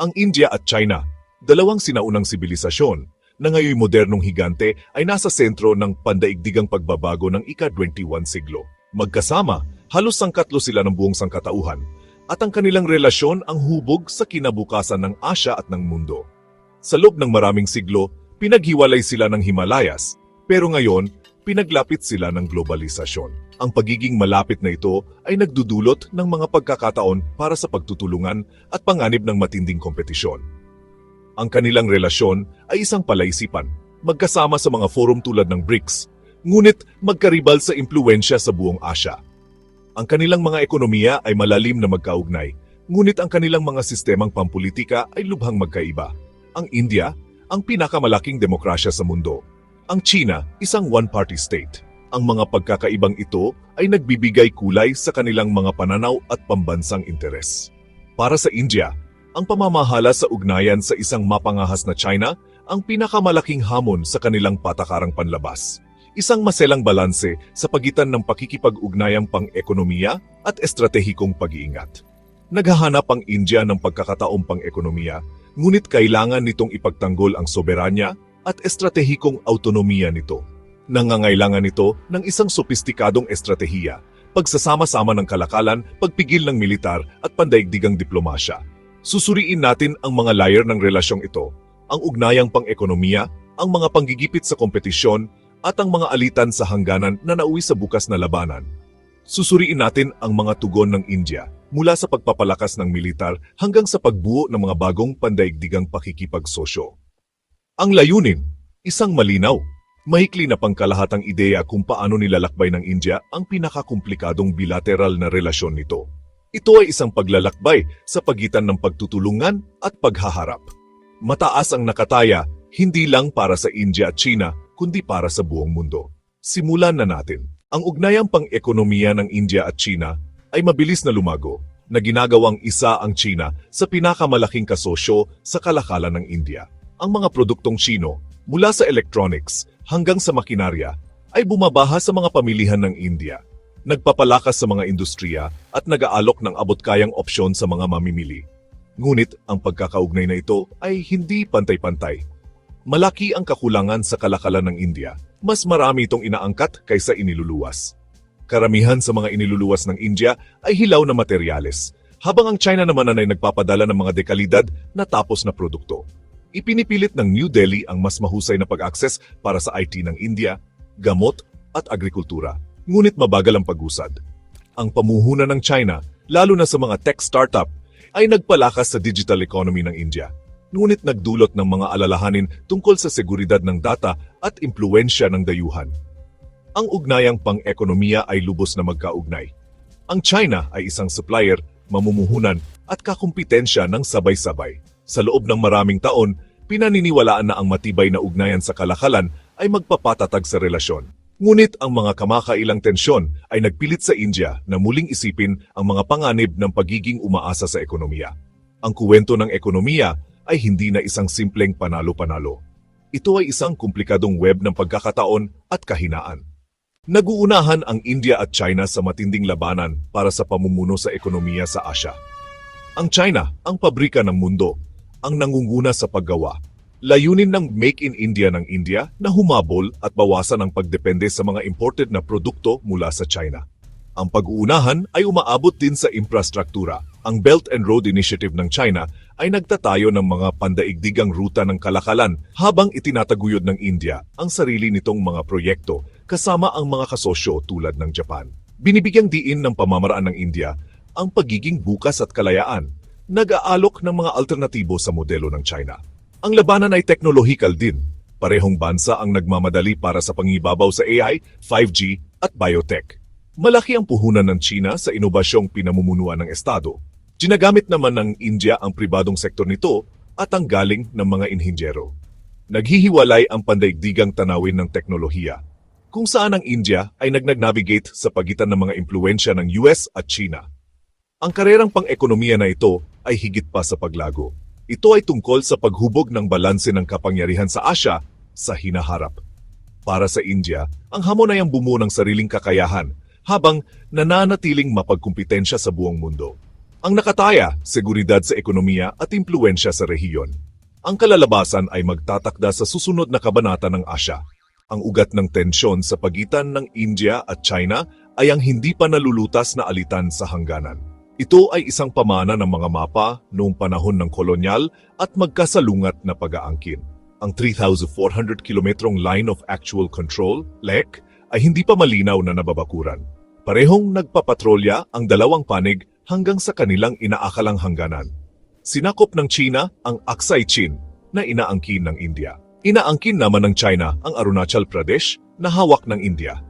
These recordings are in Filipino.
Ang India at China, dalawang sinaunang sibilisasyon na ngayon modernong higante ay nasa sentro ng pandaigdigang pagbabago ng ika-21 siglo. Magkasama, halos sangkatlo sila ng buong sangkatauhan at ang kanilang relasyon ang hubog sa kinabukasan ng Asya at ng mundo. Sa loob ng maraming siglo, pinaghiwalay sila ng Himalayas, pero ngayon, pinaglapit sila ng globalisasyon. Ang pagiging malapit na ito ay nagdudulot ng mga pagkakataon para sa pagtutulungan at panganib ng matinding kompetisyon. Ang kanilang relasyon ay isang palaisipan, magkasama sa mga forum tulad ng BRICS, ngunit magkaribal sa impluensya sa buong Asya. Ang kanilang mga ekonomiya ay malalim na magkaugnay, ngunit ang kanilang mga sistemang pampolitika ay lubhang magkaiba. Ang India, ang pinakamalaking demokrasya sa mundo. Ang China, isang one-party state. Ang mga pagkakaibang ito ay nagbibigay kulay sa kanilang mga pananaw at pambansang interes. Para sa India, ang pamamahala sa ugnayan sa isang mapangahas na China ang pinakamalaking hamon sa kanilang patakarang panlabas. Isang maselang balanse sa pagitan ng pakikipag-ugnayang pang-ekonomiya at estratehikong pag-iingat. Naghahanap ang India ng pagkakataong pang-ekonomiya, ngunit kailangan nitong ipagtanggol ang soberanya at estratehikong autonomiya nito. Nangangailangan ito ng isang sopistikadong estratehiya, pagsasama-sama ng kalakalan, pagpigil ng militar at pandaigdigang diplomasya. Susuriin natin ang mga layer ng relasyong ito, ang ugnayang pang-ekonomiya, ang mga panggigipit sa kompetisyon, at ang mga alitan sa hangganan na nauwi sa bukas na labanan. Susuriin natin ang mga tugon ng India mula sa pagpapalakas ng militar hanggang sa pagbuo ng mga bagong pandaigdigang pakikipagsosyo. Ang layunin, isang malinaw, mahikli na pangkalahatang ideya kung paano nilalakbay ng India ang pinakakomplikadong bilateral na relasyon nito. Ito ay isang paglalakbay sa pagitan ng pagtutulungan at paghaharap. Mataas ang nakataya, hindi lang para sa India at China, kundi para sa buong mundo. Simulan na natin. Ang ugnayang pang-ekonomiya ng India at China ay mabilis na lumago na ginagawang isa ang China sa pinakamalaking kasosyo sa kalakalan ng India. Ang mga produktong Chino, mula sa electronics hanggang sa makinarya, ay bumabaha sa mga pamilihan ng India. Nagpapalakas sa mga industriya at nag-aalok ng abot-kayang opsyon sa mga mamimili. Ngunit ang pagkakaugnay na ito ay hindi pantay-pantay. Malaki ang kakulangan sa kalakalan ng India. Mas marami itong inaangkat kaysa iniluluwas. Karamihan sa mga iniluluwas ng India ay hilaw na materyales, habang ang China naman ay nagpapadala ng mga dekalidad na tapos na produkto. Ipinipilit ng New Delhi ang mas mahusay na pag-access para sa IT ng India, gamot at agrikultura. Ngunit mabagal ang pag-usad. Ang pamuhunan ng China, lalo na sa mga tech startup, ay nagpalakas sa digital economy ng India ngunit nagdulot ng mga alalahanin tungkol sa seguridad ng data at impluensya ng dayuhan. Ang ugnayang pang-ekonomiya ay lubos na magkaugnay. Ang China ay isang supplier, mamumuhunan at kakumpetensya ng sabay-sabay. Sa loob ng maraming taon, pinaniniwalaan na ang matibay na ugnayan sa kalakalan ay magpapatatag sa relasyon. Ngunit ang mga kamakailang tensyon ay nagpilit sa India na muling isipin ang mga panganib ng pagiging umaasa sa ekonomiya. Ang kuwento ng ekonomiya ay hindi na isang simpleng panalo-panalo. Ito ay isang komplikadong web ng pagkakataon at kahinaan. Naguunahan ang India at China sa matinding labanan para sa pamumuno sa ekonomiya sa Asya. Ang China, ang pabrika ng mundo, ang nangunguna sa paggawa. Layunin ng Make in India ng India na humabol at bawasan ang pagdepende sa mga imported na produkto mula sa China. Ang pag-uunahan ay umaabot din sa infrastruktura. Ang Belt and Road Initiative ng China ay nagtatayo ng mga pandaigdigang ruta ng kalakalan habang itinataguyod ng India ang sarili nitong mga proyekto kasama ang mga kasosyo tulad ng Japan. Binibigyang diin ng pamamaraan ng India ang pagiging bukas at kalayaan, nag-aalok ng mga alternatibo sa modelo ng China. Ang labanan ay teknolohikal din. Parehong bansa ang nagmamadali para sa pangibabaw sa AI, 5G at biotech. Malaki ang puhunan ng China sa inobasyong pinamumunuan ng Estado. Ginagamit naman ng India ang pribadong sektor nito at ang galing ng mga inhinyero. Naghihiwalay ang pandaigdigang tanawin ng teknolohiya, kung saan ang India ay nagnag-navigate sa pagitan ng mga impluensya ng US at China. Ang karerang pang-ekonomiya na ito ay higit pa sa paglago. Ito ay tungkol sa paghubog ng balanse ng kapangyarihan sa Asya sa hinaharap. Para sa India, ang hamon ay ang bumuo ng sariling kakayahan habang nananatiling mapagkumpitensya sa buong mundo. Ang nakataya, seguridad sa ekonomiya at impluensya sa rehiyon. Ang kalalabasan ay magtatakda sa susunod na kabanata ng Asya. Ang ugat ng tensyon sa pagitan ng India at China ay ang hindi pa nalulutas na alitan sa hangganan. Ito ay isang pamana ng mga mapa noong panahon ng kolonyal at magkasalungat na pag-aangkin. Ang 3,400 kilometrong Line of Actual Control, LEC, ay hindi pa malinaw na nababakuran. Parehong nagpapatrolya ang dalawang panig hanggang sa kanilang inaakalang hangganan. Sinakop ng China ang Aksai Chin na inaangkin ng India. Inaangkin naman ng China ang Arunachal Pradesh na hawak ng India.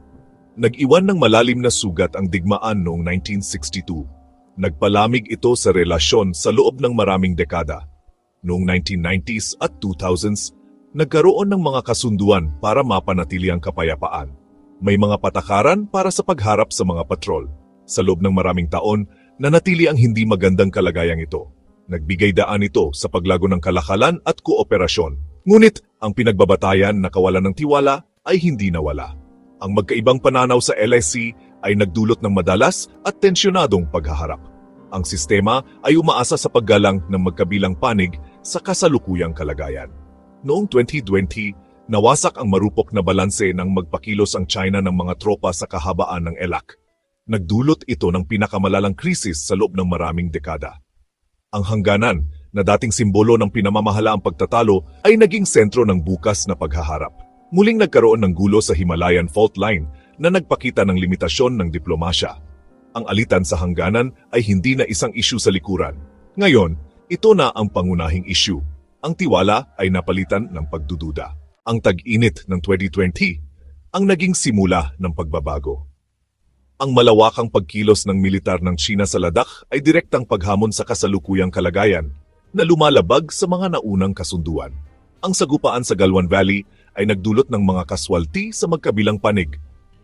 Nag-iwan ng malalim na sugat ang digmaan noong 1962. Nagpalamig ito sa relasyon sa loob ng maraming dekada. Noong 1990s at 2000s, nagkaroon ng mga kasunduan para mapanatili ang kapayapaan. May mga patakaran para sa pagharap sa mga patrol. Sa loob ng maraming taon, nanatili ang hindi magandang kalagayang ito. Nagbigay daan ito sa paglago ng kalakalan at kooperasyon. Ngunit ang pinagbabatayan na kawalan ng tiwala ay hindi nawala. Ang magkaibang pananaw sa LSC ay nagdulot ng madalas at tensyonadong paghaharap. Ang sistema ay umaasa sa paggalang ng magkabilang panig sa kasalukuyang kalagayan. Noong 2020, nawasak ang marupok na balanse nang magpakilos ang China ng mga tropa sa kahabaan ng ELAC. Nagdulot ito ng pinakamalalang krisis sa loob ng maraming dekada. Ang hangganan, na dating simbolo ng pinamamahala ang pagtatalo, ay naging sentro ng bukas na paghaharap. Muling nagkaroon ng gulo sa Himalayan Fault Line na nagpakita ng limitasyon ng diplomasya. Ang alitan sa hangganan ay hindi na isang isyu sa likuran. Ngayon, ito na ang pangunahing isyu. Ang tiwala ay napalitan ng pagdududa. Ang tag-init ng 2020 ang naging simula ng pagbabago. Ang malawakang pagkilos ng militar ng China sa Ladakh ay direktang paghamon sa kasalukuyang kalagayan na lumalabag sa mga naunang kasunduan. Ang sagupaan sa Galwan Valley ay nagdulot ng mga kaswalti sa magkabilang panig.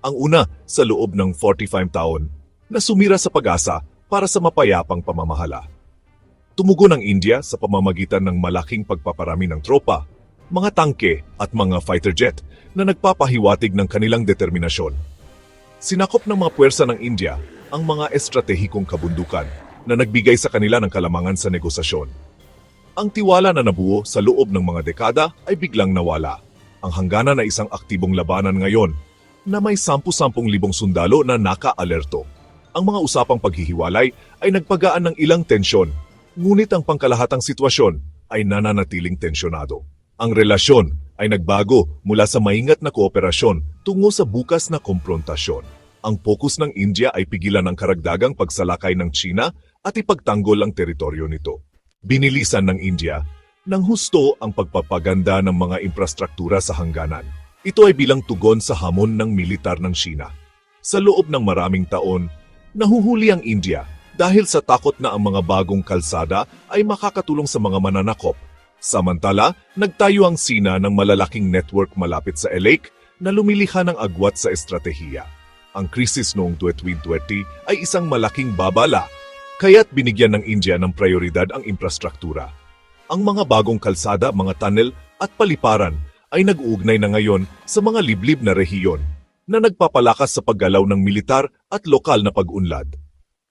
Ang una sa loob ng 45 taon na sumira sa pag-asa para sa mapayapang pamamahala. Tumugon ang India sa pamamagitan ng malaking pagpaparami ng tropa, mga tangke at mga fighter jet na nagpapahiwatig ng kanilang determinasyon. Sinakop ng mga puwersa ng India ang mga estratehikong kabundukan na nagbigay sa kanila ng kalamangan sa negosasyon. Ang tiwala na nabuo sa loob ng mga dekada ay biglang nawala. Ang hangganan ay isang aktibong labanan ngayon na may 10-10 libong sundalo na naka-alerto. Ang mga usapang paghihiwalay ay nagpagaan ng ilang tensyon, ngunit ang pangkalahatang sitwasyon ay nananatiling tensyonado. Ang relasyon ay nagbago mula sa maingat na kooperasyon tungo sa bukas na komprontasyon. Ang pokus ng India ay pigilan ang karagdagang pagsalakay ng China at ipagtanggol ang teritoryo nito. Binilisan ng India ng husto ang pagpapaganda ng mga infrastruktura sa hangganan. Ito ay bilang tugon sa hamon ng militar ng China. Sa loob ng maraming taon, nahuhuli ang India dahil sa takot na ang mga bagong kalsada ay makakatulong sa mga mananakop. Samantala, nagtayo ang Sina ng malalaking network malapit sa Lake na lumilikha ng agwat sa estratehiya. Ang krisis noong 2020 ay isang malaking babala, kaya't binigyan ng India ng prioridad ang infrastruktura. Ang mga bagong kalsada, mga tunnel at paliparan ay nag-uugnay na ngayon sa mga liblib na rehiyon na nagpapalakas sa paggalaw ng militar at lokal na pag-unlad.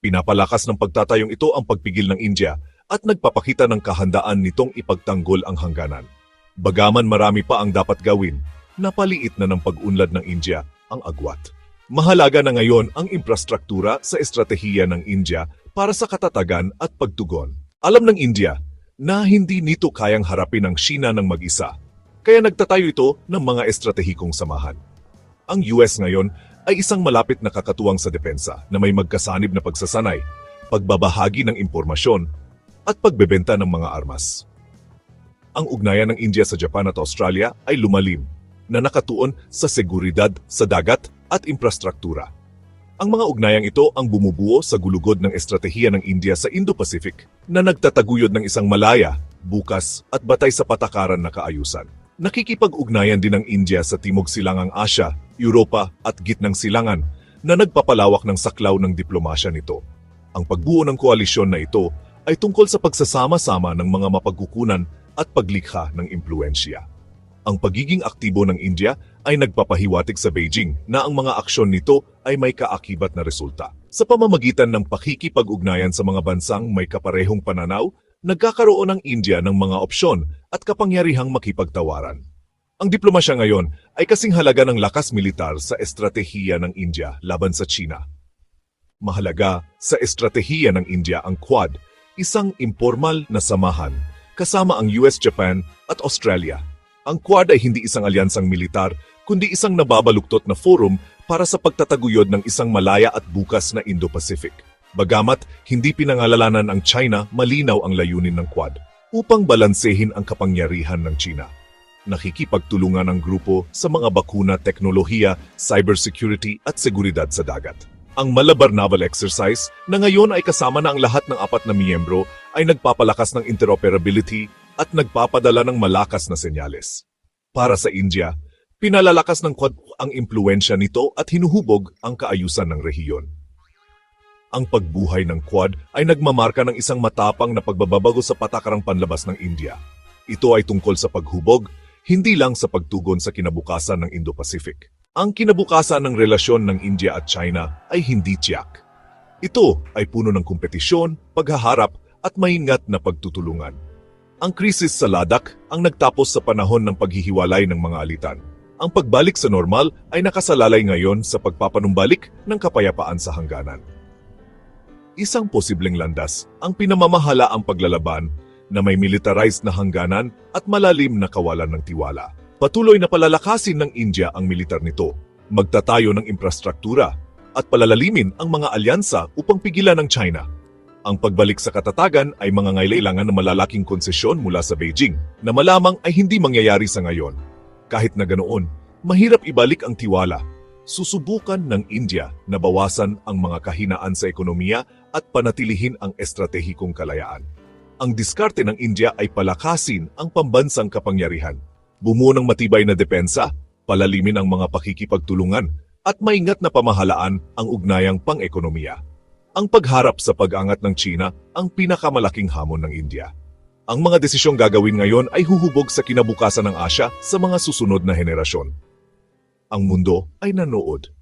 Pinapalakas ng pagtatayong ito ang pagpigil ng India at nagpapakita ng kahandaan nitong ipagtanggol ang hangganan. Bagaman marami pa ang dapat gawin, napaliit na ng pag-unlad ng India ang agwat. Mahalaga na ngayon ang infrastruktura sa estratehiya ng India para sa katatagan at pagtugon. Alam ng India na hindi nito kayang harapin ang China ng mag-isa, kaya nagtatayo ito ng mga estratehikong samahan. Ang US ngayon ay isang malapit na kakatuwang sa depensa na may magkasanib na pagsasanay, pagbabahagi ng impormasyon, at pagbebenta ng mga armas. Ang ugnayan ng India sa Japan at Australia ay lumalim na nakatuon sa seguridad sa dagat at infrastruktura. Ang mga ugnayang ito ang bumubuo sa gulugod ng estratehiya ng India sa Indo-Pacific na nagtataguyod ng isang malaya, bukas at batay sa patakaran na kaayusan. Nakikipag-ugnayan din ng India sa Timog Silangang Asya, Europa at Gitnang Silangan na nagpapalawak ng saklaw ng diplomasya nito. Ang pagbuo ng koalisyon na ito ay tungkol sa pagsasama-sama ng mga mapagkukunan at paglikha ng impluensya. Ang pagiging aktibo ng India ay nagpapahiwatig sa Beijing na ang mga aksyon nito ay may kaakibat na resulta. Sa pamamagitan ng pakikipag-ugnayan sa mga bansang may kaparehong pananaw, nagkakaroon ng India ng mga opsyon at kapangyarihang makipagtawaran. Ang diplomasya ngayon ay kasing halaga ng lakas militar sa estratehiya ng India laban sa China. Mahalaga sa estratehiya ng India ang Quad, isang informal na samahan kasama ang US, Japan at Australia. Ang Quad ay hindi isang alyansang militar, kundi isang nababaluktot na forum para sa pagtataguyod ng isang malaya at bukas na Indo-Pacific. Bagamat hindi pinangalanan ang China, malinaw ang layunin ng Quad upang balansehin ang kapangyarihan ng China. Nakikipagtulungan ang grupo sa mga bakuna, teknolohiya, cybersecurity at seguridad sa dagat. Ang Malabar Naval Exercise na ngayon ay kasama na ang lahat ng apat na miyembro ay nagpapalakas ng interoperability at nagpapadala ng malakas na senyales. Para sa India, pinalalakas ng Quad ang impluensya nito at hinuhubog ang kaayusan ng rehiyon. Ang pagbuhay ng Quad ay nagmamarka ng isang matapang na pagbabago sa patakarang panlabas ng India. Ito ay tungkol sa paghubog, hindi lang sa pagtugon sa kinabukasan ng Indo-Pacific. Ang kinabukasan ng relasyon ng India at China ay hindi tiyak. Ito ay puno ng kompetisyon, paghaharap at maingat na pagtutulungan. Ang krisis sa Ladakh ang nagtapos sa panahon ng paghihiwalay ng mga alitan. Ang pagbalik sa normal ay nakasalalay ngayon sa pagpapanumbalik ng kapayapaan sa hangganan. Isang posibleng landas ang pinamamahala ang paglalaban na may militarized na hangganan at malalim na kawalan ng tiwala. Patuloy na palalakasin ng India ang militar nito, magtatayo ng infrastruktura at palalalimin ang mga alyansa upang pigilan ng China. Ang pagbalik sa katatagan ay mga ngailangan ng malalaking konsesyon mula sa Beijing na malamang ay hindi mangyayari sa ngayon. Kahit na ganoon, mahirap ibalik ang tiwala. Susubukan ng India na bawasan ang mga kahinaan sa ekonomiya at panatilihin ang estratehikong kalayaan. Ang diskarte ng India ay palakasin ang pambansang kapangyarihan, bumuo ng matibay na depensa, palalimin ang mga pakikipagtulungan, at maingat na pamahalaan ang ugnayang pang-ekonomiya. Ang pagharap sa pag-angat ng China ang pinakamalaking hamon ng India. Ang mga desisyong gagawin ngayon ay huhubog sa kinabukasan ng Asya sa mga susunod na henerasyon. Ang mundo ay nanood